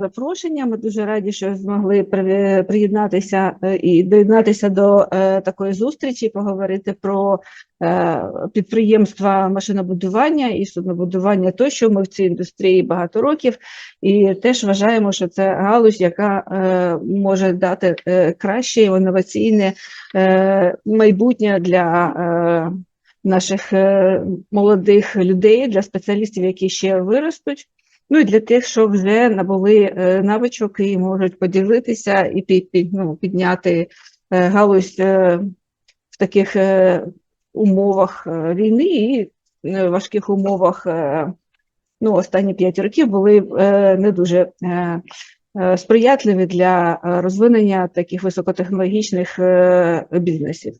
запрошення. Ми дуже раді, що змогли при- приєднатися е, і доєднатися до е, такої зустрічі, поговорити про е, підприємства машинобудування і суднобудування. Тощо ми в цій індустрії багато років, і теж вважаємо, що це галузь, яка може дати краще інноваційне майбутнє для. Наших молодих людей для спеціалістів, які ще виростуть, Ну і для тих, що вже набули е, навичок і можуть поділитися і під, ну, підняти е, галузь е, в таких умовах війни і е, важких умовах. Ну, останні п'ять років були не дуже сприятливі для розвинення таких високотехнологічних бізнесів.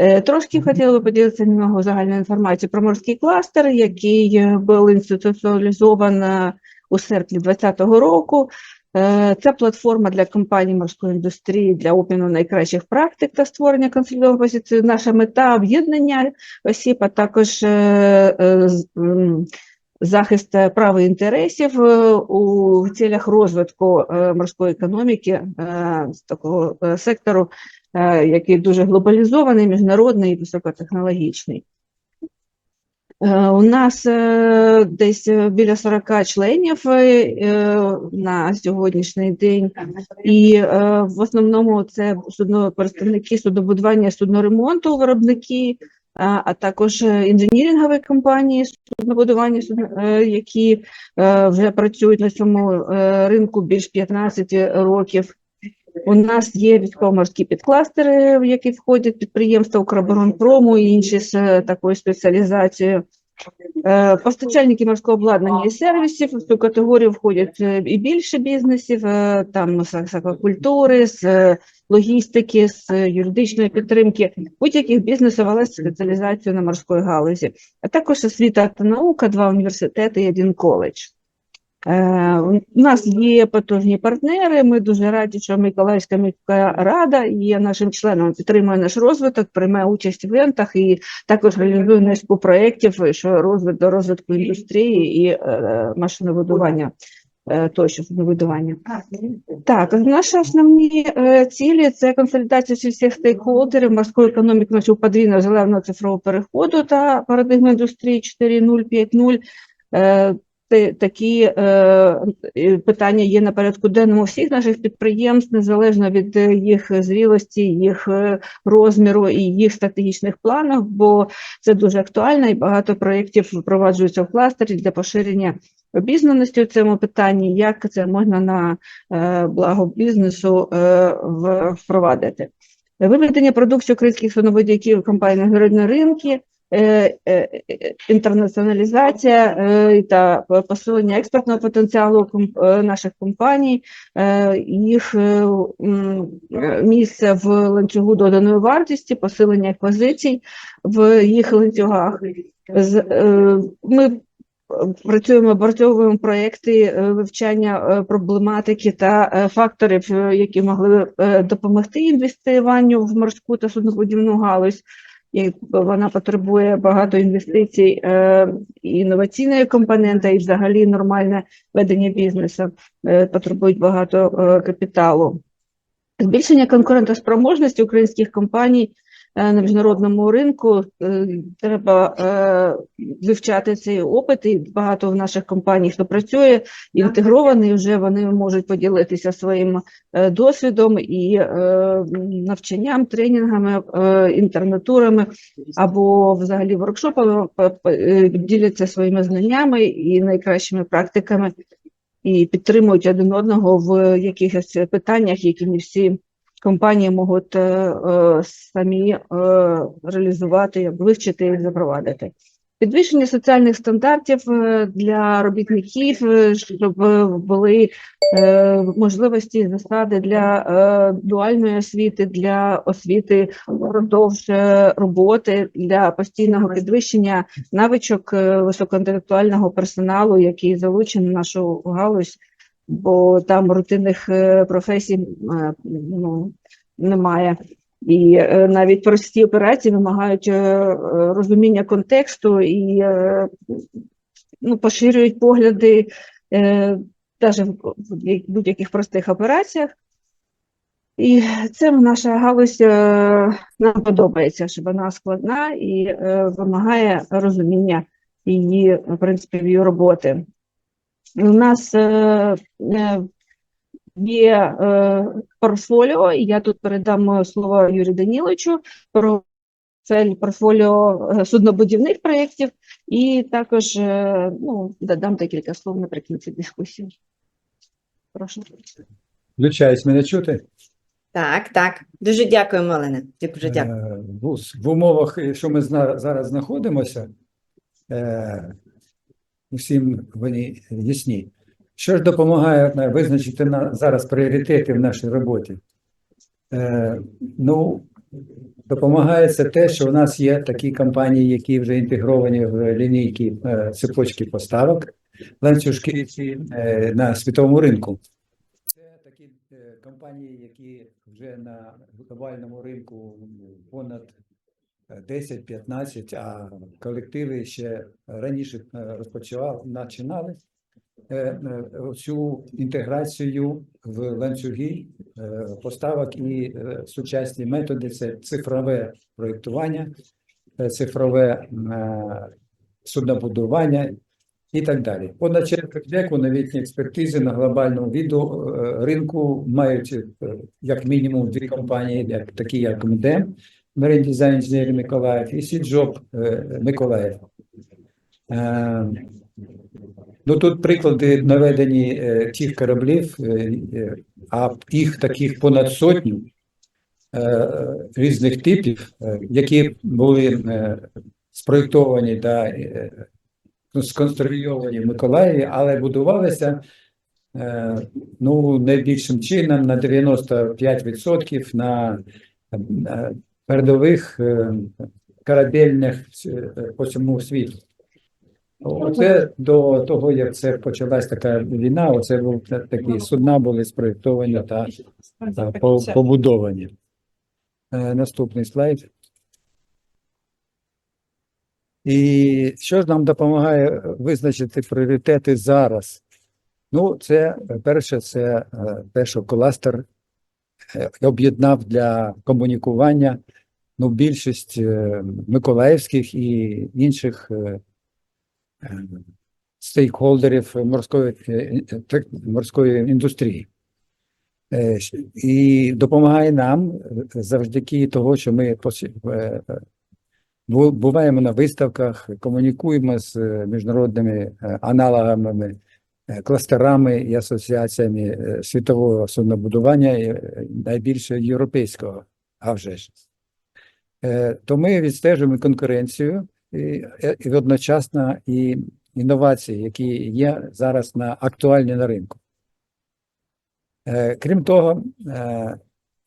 Е, Трошки хотіла би поділитися немного загальною інформацією про морський кластер, який е, був інституціалізован е, у серпні 2020 року. Е, Це платформа для компаній морської індустрії для обміну найкращих практик та створення консолідованої позиції. Наша мета об'єднання осіб, а також захист прав і інтересів у цілях розвитку морської економіки з такого сектору який дуже глобалізований, міжнародний і високотехнологічний. Е, У нас е, десь е, біля 40 членів е, е, на сьогоднішній день, і е, в основному це представники суднобудування, судноремонту, виробники, а, також е, інженірингові компанії суднобудування, судно- е, які е, вже працюють на цьому е, ринку більш 15 років. У нас є військово-морські підкластери, в які входять підприємства Укроборонпрому і інші з такою спеціалізацією. Е, Постачальники морського обладнання і сервісів в цю категорію входять е, і більше бізнесів, е, там з з аквакультури, з логістики, з юридичної підтримки, будь-яких бізнесів, але з спеціалізацією на морської галузі, а також освіта та наука, два університети і один коледж. Е, У нас є потужні партнери. Ми дуже раді, що Миколаївська міська рада є нашим членом, підтримує наш розвиток, приймає участь в івентах і також реалізує низку проєктів, що розвиток до розвитку індустрії і е, машинобудування. е, Тощо суднобудування. Так, наші основні цілі це консолідація всіх стейкхолдерів морської економіки нашого подвійного зеленого цифрового переходу та парадигми індустрії 4.0, 5.0. Такі е, питання є на порядку денному всіх наших підприємств, незалежно від е, їх зрілості, їх е, розміру і їх стратегічних планів, бо це дуже актуально і багато проєктів впроваджуються в кластері для поширення обізнаності у цьому питанні, як це можна на благо бізнесу впровадити. Виведення продукції українських судноводіїв компаній на ринки, інтернаціоналізація е, та посилення експортного потенціалу е, наших компаній, е, їх е, е, місце в ланцюгу доданої вартості, посилення їх позицій в їх ланцюгах. Е, Ми працюємо, опрацьовуємо проекти е, вивчання е, проблематики та е, факторів, е, які могли е, допомогти інвестуванню в морську та суднобудівну галузь. І вона потребує багато інвестицій, е, інноваційної компоненти, і взагалі нормальне ведення бізнесу е, потребують багато е, капіталу. Збільшення конкурентоспроможності українських компаній на міжнародному ринку е, треба е, вивчати цей опит, і багато в наших компаній, хто працює, інтегрований, вже вони можуть поділитися своїм е, досвідом і е, навчанням, тренінгами, е, інтернатурами або взагалі воркшопами, е, діляться своїми знаннями і найкращими практиками і підтримують один одного в якихось питаннях, які не всі компанії можуть е, е, самі е, реалізувати, вивчити і запровадити. Підвищення соціальних стандартів для робітників, щоб були можливості і засади для дуальної освіти, для освіти впродовж роботи, для постійного підвищення навичок високоінтелектуального персоналу, який залучений в нашу галузь, бо там рутинних е, професій е, ну, немає. І е, навіть прості операції вимагають розуміння контексту і ну, поширюють погляди навіть в будь- будь-яких простих операціях. І це наша галузь нам подобається, що вона складна і вимагає розуміння її в принципі її роботи. У нас е, е, є е, портфоліо, і я тут передам слово Юрію Даніловичу про це портфоліо суднобудівних проєктів, і також ну, додам декілька слов наприкінці дискусії. Прошу. Включаюсь, мене чути? Так, так. Дуже дякуємо, Олена. Дуже дякую. Е, В, в умовах, що ми зараз знаходимося, всім вони ясні. Що ж допомагає е, визначити на, зараз пріоритети в нашій роботі? Е, ну, допомагає це те, що у нас є такі компанії, які вже інтегровані в лінійки е, цепочки поставок, ланцюжки е, на світовому ринку. Це такі е, компанії, які вже на глобальному ринку понад 10-15, а колективи ще раніше е, розпочали, починали е, е, цю інтеграцію в ланцюги е, поставок і е, сучасні методи це цифрове проєктування, е, цифрове е, суднобудування і так далі. Понад четверть веку новітні експертизи на глобальному віду е, ринку мають е, як мінімум дві компанії, такі як МДЕМ, Marine Design Engineering Миколаїв і Сіджоп Миколаїв. Ну тут приклади наведені е, тих кораблів, е, е, а їх таких понад сотню різних типів, які були спроєктовані та е, ну, сконструйовані в Миколаєві, але будувалися ну, найбільшим чином на 95% на передових е, корабельних е, по всьому світу. Оце до того, як це почалась така війна, оце був такі судна були спроєктовані та, та побудовані. Е, Наступний слайд. І що ж нам допомагає визначити пріоритети зараз? Ну, це перше, це те, що кластер об'єднав для комунікування ну, більшість е, миколаївських і інших е, е, стейкхолдерів морської, морської індустрії. І допомагає нам завдяки того, що ми буваємо на виставках, комунікуємо з міжнародними аналогами, кластерами і асоціаціями світового суднобудування, найбільше європейського, а вже ж. Е, То ми відстежуємо конкуренцію і, е, і одночасно і інновації, які є зараз на актуальні на ринку. Е, Крім того,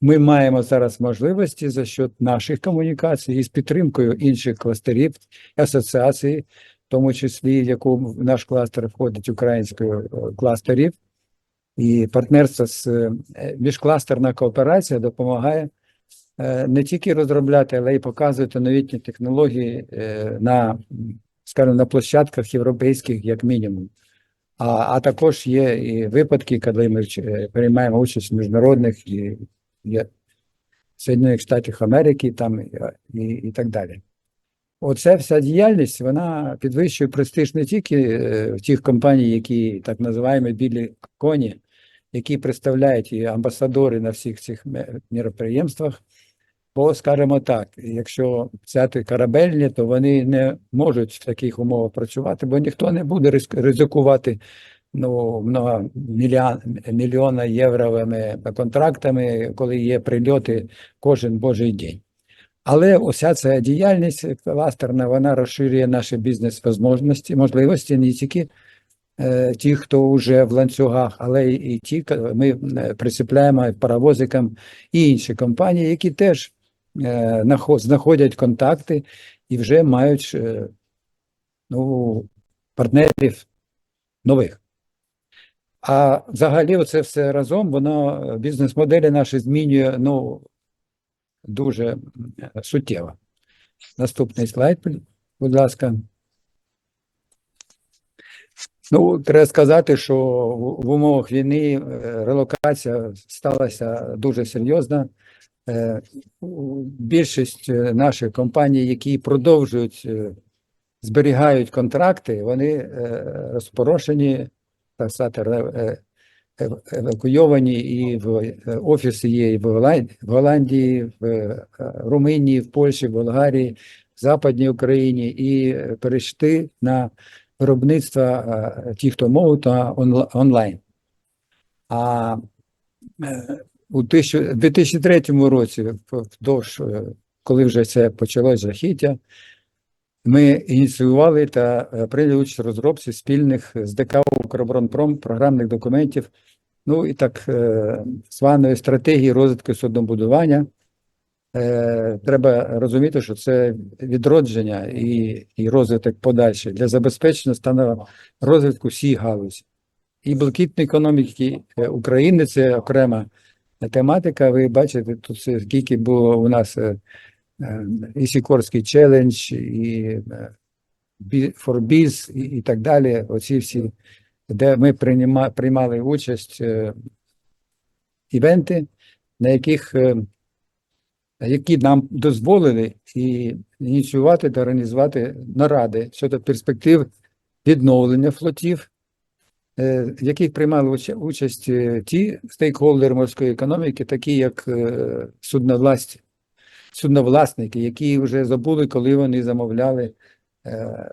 ми маємо зараз можливості за счет наших комунікацій і з підтримкою інших кластерів, асоціацій, в тому числі, в яку наш кластер входить української е, кластерів, і партнерство з міжкластерна кооперація допомагає не тільки розробляти, але й показувати новітні технології е, на, скажімо, на площадках європейських, як мінімум. А, а також є і випадки, коли ми е, приймаємо участь в міжнародних і, і Сполучених Штатів Америки там, і, і, так далі. Оця вся діяльність вона підвищує престиж не тільки е, в тих компаній, які так називаємо білі коні, які представляють і амбасадори на всіх цих ме- міроприємствах. Бо, скажімо так, якщо взяти корабельні, то вони не можуть в таких умовах працювати, бо ніхто не буде ризик- ризикувати ну, мільйон, мільйона євровими контрактами, коли є прильоти кожен божий день. Але уся ця діяльність кластерна, вона розширює наші бізнес-можливості, можливості не тільки е, ті, хто вже в ланцюгах, але і ті, ми е, присипляємо паровозикам і інші компанії, які теж знаходять контакти і вже мають е, ну, партнерів нових. А взагалі, оце все разом, воно е, бізнес-моделі наші змінює ну, дуже суттєво. Наступний слайд, будь- ласка. Ну, треба сказати, що в, умовах війни е, релокація сталася дуже серйозна. Е, Більшість е, наших компаній, які продовжують е, зберігають контракти, вони розпорошені, так сказати, евакуйовані і в офіси є і в Голландії, в Румунії, в Польщі, в Болгарії, в Западній Україні і перейшли на виробництво ті, хто можуть, онлайн. А у 2003 році, вдовж, е, коли вже це почалось жахіття, ми ініціювали та е, прийняли участь в розробці спільних з ДК «Укроборонпром» програмних документів, ну і так е, званої стратегії розвитку суднобудування. Треба розуміти, що це відродження і, і розвиток подальший для забезпечення стану розвитку всіх галузі. І блакитної економіки України це окрема тематика. Ви бачите, тут скільки було у нас е, е, і Сікорський челендж, і е, Бі- Forbis, і, так далі. Оці всі, де ми прийма, приймали участь е, івенти, на яких е, які нам дозволили і ініціювати та організувати наради щодо перспектив відновлення флотів, е, в яких приймали участь е, ті стейкхолдери морської економіки, такі як е, судновласті, судновласники, які вже забули, коли вони замовляли е,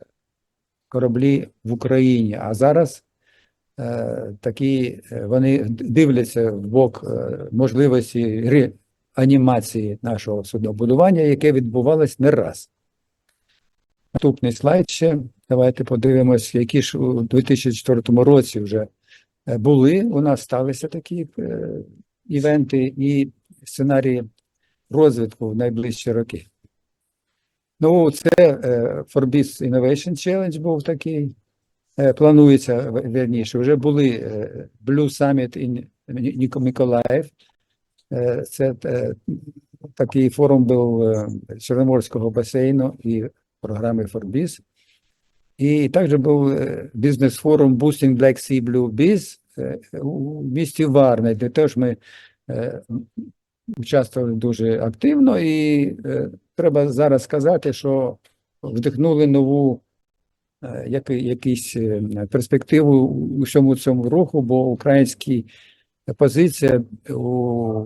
кораблі в Україні. А зараз е, такі е, вони дивляться в бок е, можливості реанімації нашого суднобудування, яке відбувалось не раз. Наступний слайд ще. Давайте подивимось, які ж у 2004 році вже е, були. У нас сталися такі е, івенти і сценарії розвитку в найближчі роки. Ну, це е, Forbis Innovation Challenge був такий. Планується в- вірніше. Вже були Blue Summit in Миколаїв. Це такий форум був Чорноморського басейну і програми Forbis. І також був е, бізнес-форум Boosting Black Sea Blue Biz е, у місті Варне, де теж ми е, участвували дуже активно, і треба зараз сказати, що вдихнули нову якісь перспективу у всьому цьому руху, бо українська позиція у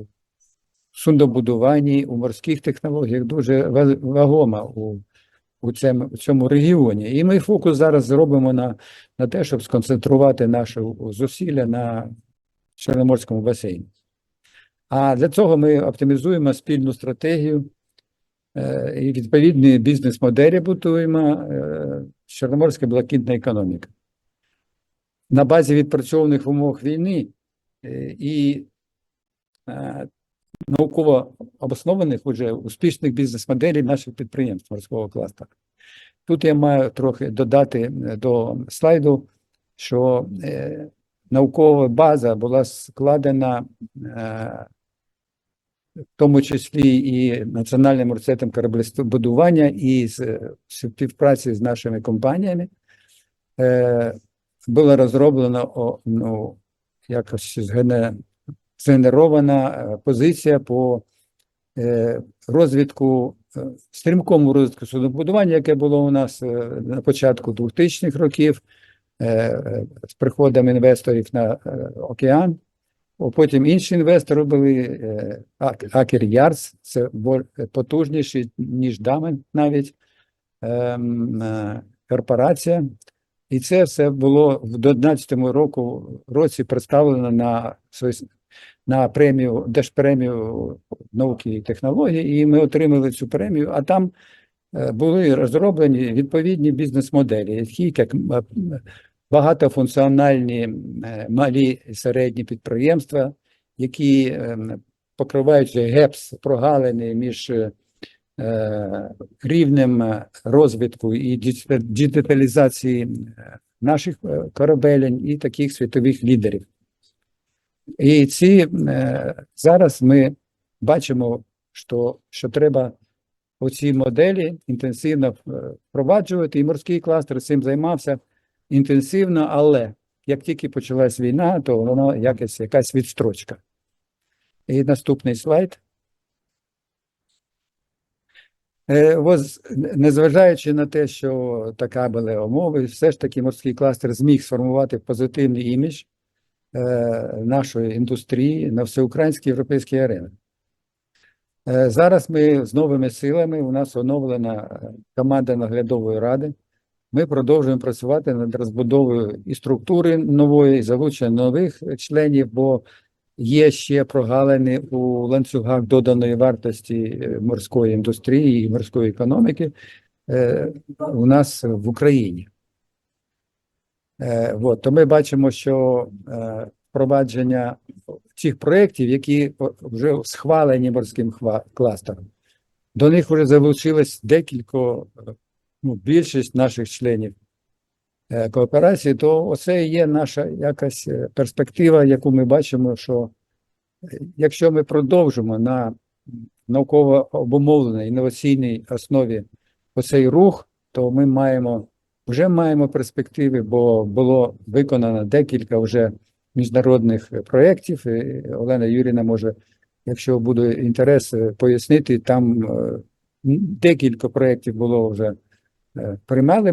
суднобудуванні, у морських технологіях дуже вагома у, у, цьому, регіоні. І ми фокус зараз зробимо на, на те, щоб сконцентрувати наші зусилля на Чорноморському басейні. А для цього ми оптимізуємо спільну стратегію е, і відповідні бізнес-моделі будуємо е, Чорноморська блакитна економіка. На базі відпрацьованих в умовах війни е, і е, науково обоснованих уже успішних бізнес-моделей наших підприємств морського кластера. Тут я маю трохи додати е, до слайду, що е, наукова база була складена е, в тому числі і Національним університетом кораблебудування і з співпраці з нашими компаніями. Е, Була розроблена о, ну, якось згене- згенерована е, позиція по е, розвитку, е, стрімкому розвитку суднобудування, яке було у нас на початку 2000-х років, з приходом інвесторів на океан. Потім інші інвестори були Ак- Акер Ярс, це потужніший, ніж Дамен навіть ем, корпорація. І це все було в 2011 року, році представлено на, на премію, Держпремію науки і технологій, і ми отримали цю премію, а там е, були розроблені відповідні бізнес-моделі, які як е, багатофункціональні е, малі і середні підприємства, які покривають гепс, прогалини між рівнем розвитку і діджита- діджиталізації наших корабелень і таких світових лідерів. І ці е, зараз ми бачимо, що, що треба оці моделі інтенсивно е, впроваджувати, і морський кластер цим займався. інтенсивно, але як тільки почалась війна, то воно якась якась відстрочка. І наступний слайд. Е, незважаючи на те, що така були умови, все ж таки морський кластер зміг сформувати позитивний імідж нашої індустрії на всеукраїнській європейській арені. Е, Зараз ми з новими силами, у нас оновлена е, команда наглядової ради. Ми продовжуємо працювати над розбудовою і структури нової, і залученням нових членів, бо є ще прогалини у ланцюгах доданої вартості е, морської індустрії і морської економіки е, у нас в Україні. Е, от, то ми бачимо, що е, впровадження цих проєктів, які вже схвалені морським кластером, до них вже залучилось декілька, е, ну, більшість наших членів кооперації, то оце і є наша якась перспектива, яку ми бачимо, що якщо ми продовжимо на науково обумовленій інноваційній основі оцей рух, то ми маємо вже маємо перспективи, бо було виконано декілька вже міжнародних проєктів. Олена Юріна може, якщо буде інтерес, пояснити, там е, декілька проєктів було вже е, приймали.